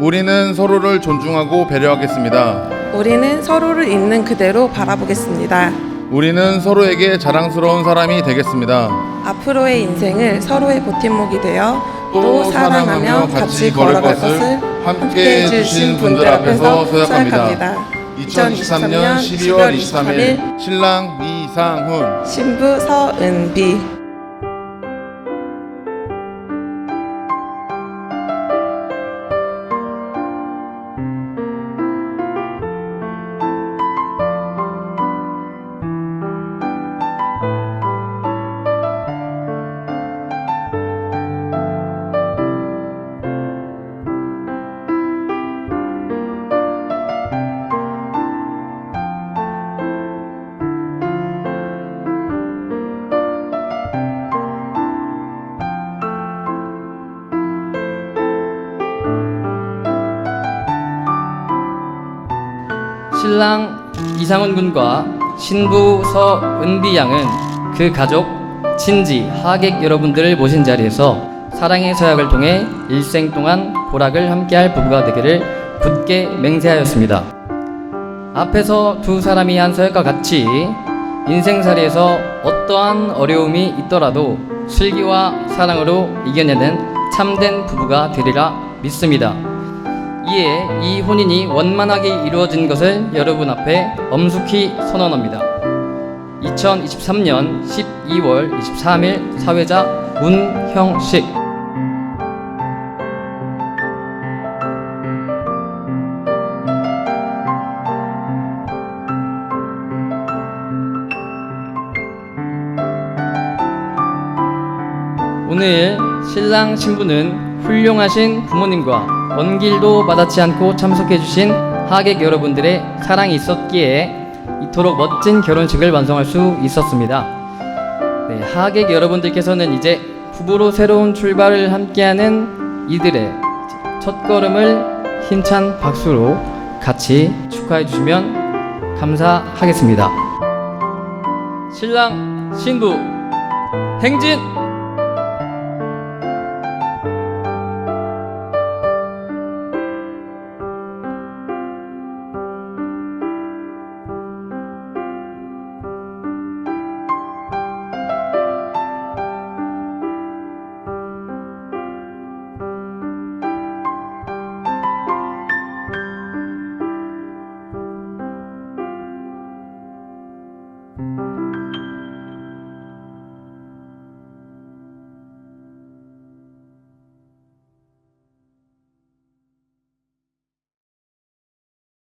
우리는 서로를 존중하고 배려하겠습니다. 우리는 서로를 있는 그대로 바라보겠습니다. 우리는 서로에게 자랑스러운 사람이 되겠습니다. 앞으로의 인생을 서로의 버팀목이 되어 또 사랑하며 같이 걸을 것을 함께 해주신 분들 앞에서 서약합니다. 2023년 12월 23일 신랑 이상훈 신부 서은비 신랑 이상훈 군과 신부 서은비 양은 그 가족, 친지, 하객 여러분들을 모신 자리에서 사랑의 서약을 통해 일생 동안 고락을 함께할 부부가 되기를 굳게 맹세하였습니다. 앞에서 두 사람이 한 서약과 같이 인생살이에서 어떠한 어려움이 있더라도 슬기와 사랑으로 이겨내는 참된 부부가 되리라 믿습니다. 이에 이 혼인이 원만하게 이루어진 것을 여러분 앞에 엄숙히 선언합니다. 2023년 12월 23일 사회자 문형식 오늘 신랑 신부는 훌륭하신 부모님과 먼 길도 마다치 않고 참석해주신 하객 여러분들의 사랑이 있었기에 이토록 멋진 결혼식을 완성할 수 있었습니다. 네, 하객 여러분들께서는 이제 부부로 새로운 출발을 함께하는 이들의 첫 걸음을 힘찬 박수로 같이 축하해 주시면 감사하겠습니다. 신랑 신부 행진